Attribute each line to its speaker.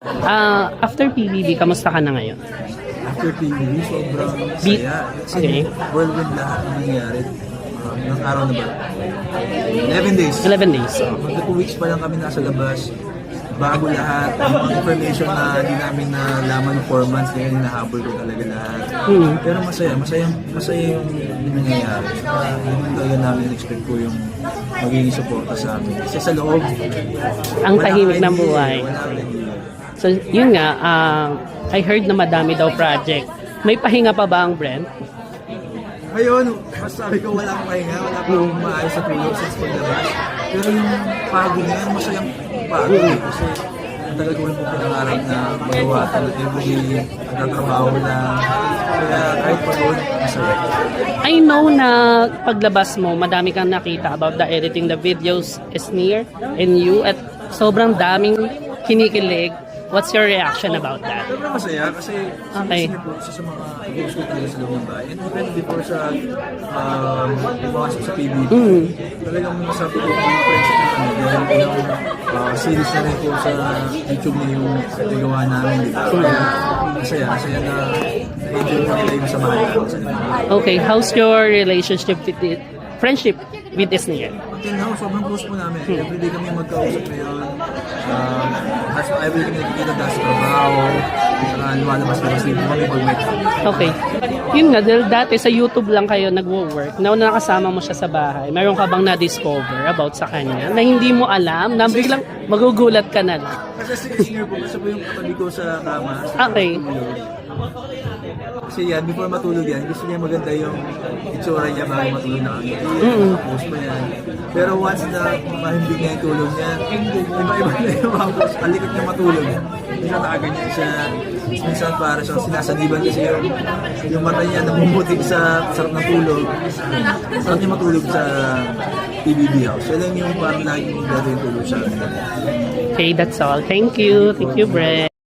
Speaker 1: Ah, after PBB, kamusta ka na ngayon?
Speaker 2: After PBB, sobrang
Speaker 1: Beat.
Speaker 2: saya.
Speaker 1: Okay.
Speaker 2: whirlwind lahat ng nangyari. Um, ng araw na ba? 11 days.
Speaker 1: 11 days. oh.
Speaker 2: Magka 2 weeks pa lang kami nasa labas. Bago lahat. Yung mga information na hindi namin nalaman ng 4 months, kaya hinahabol ko talaga lahat.
Speaker 1: Hmm.
Speaker 2: Pero masaya, masaya, masaya yung, yung nangyayari. Uh, yung talaga namin expect ko yung magiging suporta sa amin. Kasi sa loob,
Speaker 1: Ang
Speaker 2: wala
Speaker 1: tahimik
Speaker 2: kang
Speaker 1: ng
Speaker 2: idea,
Speaker 1: buhay.
Speaker 2: Wala kang idea.
Speaker 1: So, yun nga, ah, I heard na madami daw project. May pahinga pa ba ang Brent?
Speaker 2: Ngayon, masasabi ko walang pahinga, wala akong maayos sa tulog since paglabas. Pero yung pagod na yan, masayang pagod. eh. Kasi ang tagal ko rin po pinangarap na magawa talaga everyday, nagtatrabaho na. Kaya kahit pagod, masaya.
Speaker 1: I know na paglabas mo, madami kang nakita about the editing the videos is near and you at sobrang daming kinikilig. What's your reaction about that?
Speaker 2: Sobrang masaya kasi
Speaker 1: Okay.
Speaker 2: po isa sa mga ko talaga sa loob ng bahay. And even before sa um, pumasok sa PBB,
Speaker 1: Mm.
Speaker 2: talagang masabi ko yung friendship na kami. Dahil ilang uh, series na rin po sa YouTube na yung nagawa namin. Kaya Masaya, masaya na na-enjoy ko nila yung samahan ko.
Speaker 1: Okay, how's your relationship with it? Friendship with Isnier?
Speaker 2: Until now, sobrang close po namin. Everyday kami magkausap ngayon. Um, as every kami nakikita dahil sa trabaho. Saka lumalabas na kasi kami pag may
Speaker 1: Okay. Yun nga, dahil dati sa YouTube lang kayo nagwo-work, na nakasama mo siya sa bahay, meron ka bang na-discover about sa kanya na hindi mo alam, na biglang magugulat ka na lang?
Speaker 2: Kasi si singer po, gusto po yung katabi ko sa kama. Sa
Speaker 1: Okay.
Speaker 2: Kasi yan, before matulog yan, gusto niya maganda yung itsura niya bago matulog na kami.
Speaker 1: Mm.
Speaker 2: Post pa yan. Pero once na mahimbing niya yung tulog niya, iba-iba na yung mga post. Alikot niya matulog. Minsan nakaganyan siya. Minsan para siyang sinasaniban kasi yung, yung mata niya namumutik sa sarap ng tulog. Sarap niya matulog sa PBB house. Yan lang yung parang laging gagawin tulog akin.
Speaker 1: Okay, that's all. Thank you. Thank you, Brett.